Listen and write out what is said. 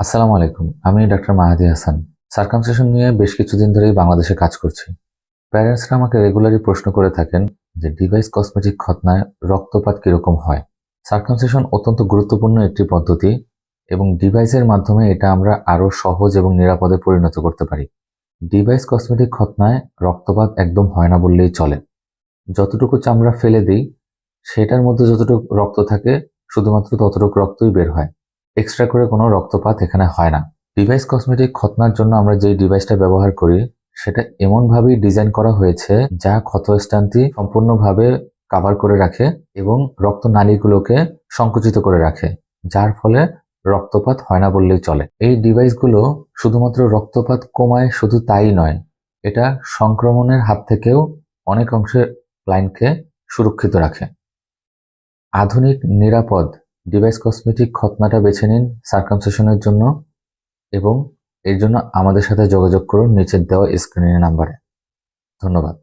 আসসালামু আলাইকুম, আমি ডাক্তার মাহাদি হাসান। সার্কামসেশন নিয়ে বেশ কিছুদিন ধরেই বাংলাদেশে কাজ করছি। প্যারেন্টসরা আমাকে রেগুলারই প্রশ্ন করে থাকেন যে ডিভাইস কসমেটিক খতনায় রক্তপাত কীরকম হয়। সার্কামসেশন অত্যন্ত গুরুত্বপূর্ণ একটি পদ্ধতি এবং ডিভাইসের মাধ্যমে এটা আমরা আরও সহজ এবং নিরাপদে পরিণত করতে পারি। ডিভাইস কসমেটিক খতনায় রক্তপাত একদম হয় না বললেই চলে। যতটুকু চামড়া ফেলে দিই, সেটার মধ্যে যতটুকু রক্ত থাকে, শুধুমাত্র ততটুকু রক্তই বের হয়। এক্সট্রা করে কোনো রক্তপাত এখানে হয় না। ডিভাইস কসমেটিক খতনার জন্য আমরা যে ডিভাইসটা ব্যবহার করি, সেটা এমনভাবেই ডিজাইন করা হয়েছে, যা ক্ষত ক্ষতস্থানটি সম্পূর্ণভাবে কাভার করে রাখে এবং রক্ত নালীগুলোকে সংকুচিত করে রাখে, যার ফলে রক্তপাত হয় না বললেই চলে। এই ডিভাইসগুলো শুধুমাত্র রক্তপাত কমায় শুধু তাই নয়, এটা সংক্রমণের হাত থেকেও অনেক অংশে ক্লায়েন্টকে সুরক্ষিত রাখে। আধুনিক, নিরাপদ ডিভাইস কসমেটিক খতনাটা বেছে নিন সার্কামসেশনের জন্য এবং এর জন্য আমাদের সাথে যোগাযোগ করুন নিচের দেওয়া স্ক্রিনের নাম্বারে। ধন্যবাদ।